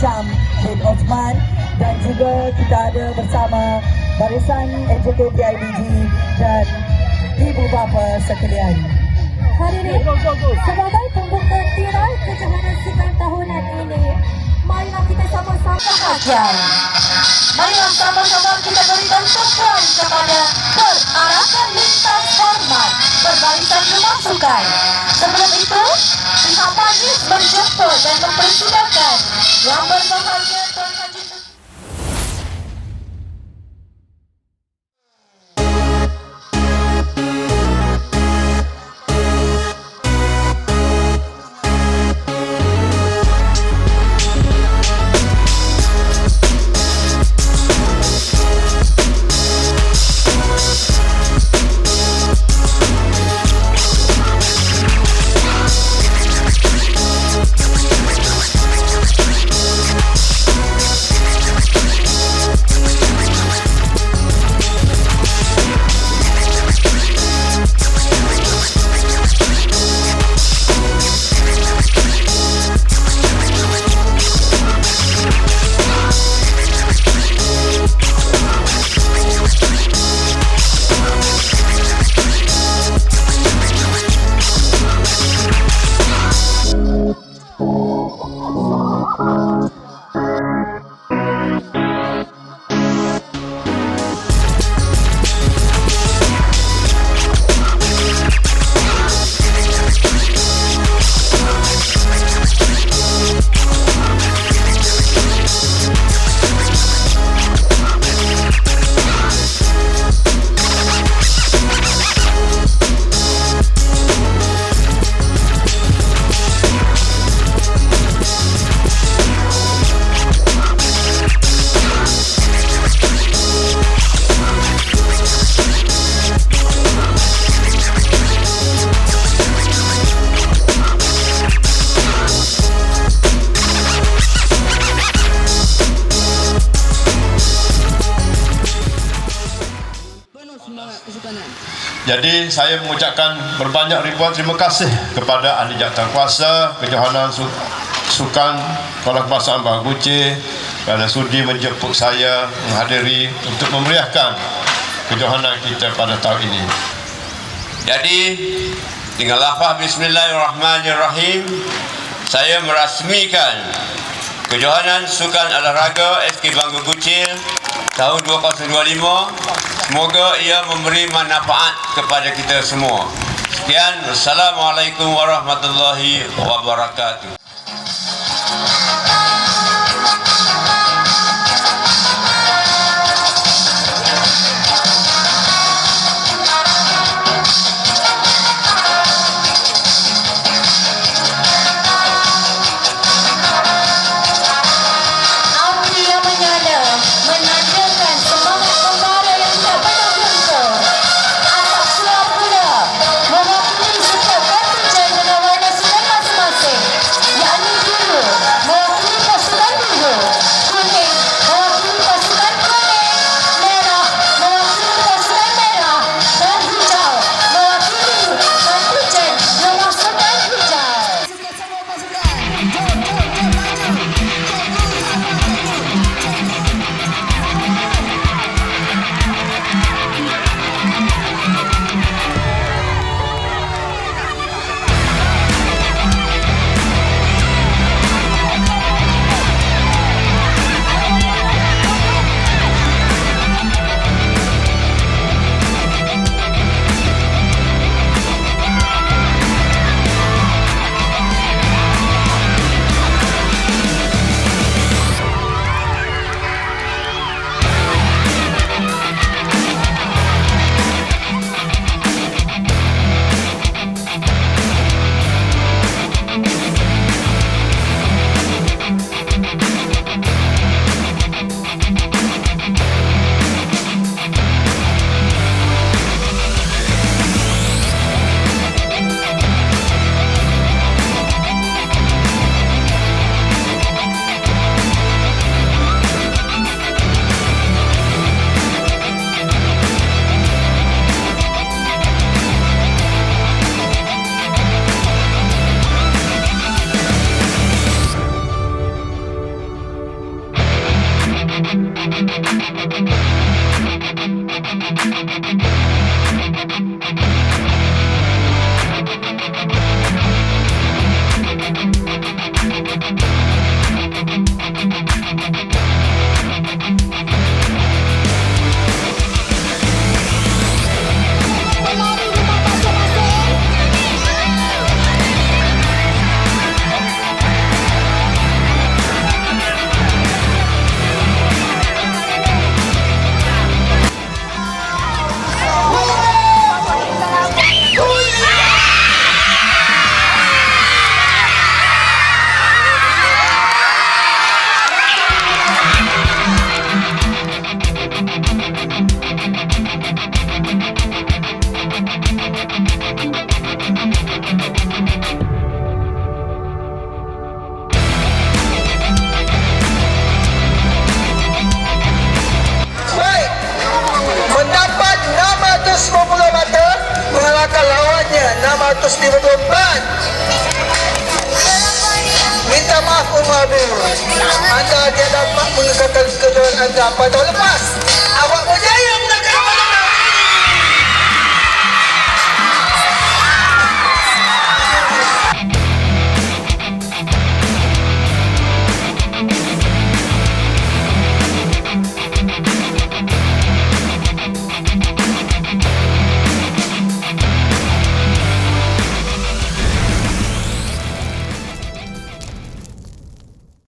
Syam bin Osman dan juga kita ada bersama barisan AJK PIBG dan ibu bapa sekalian. Hadirin, sebagai pembuka tirai kejohanan sukan tahunan ini, marilah kita sama-sama bahagian. Marilah sama-sama kita berikan sokongan kepada perarakan lintas hormat berbarisan pemasukan. Sebelum itu, berjemput dan mempersilakan yang berbahagia Tuan Haji Jadi saya mengucapkan berbanyak ribuan terima kasih kepada ahli jawatankuasa kejohanan Su- sukan Kuala Kebangsaan Bahaguci kerana sudi menjemput saya menghadiri untuk memeriahkan kejohanan kita pada tahun ini. Jadi dengan lafaz Bismillahirrahmanirrahim saya merasmikan kejohanan sukan olahraga SK Bangga Kucil tahun 2025 semoga ia memberi manfaat kepada kita semua. Sekian Assalamualaikum warahmatullahi wabarakatuh. Thank 154 Minta maaf umabir Anda tiada hak mengekalkan kejuan anda pada lepas. Awak boleh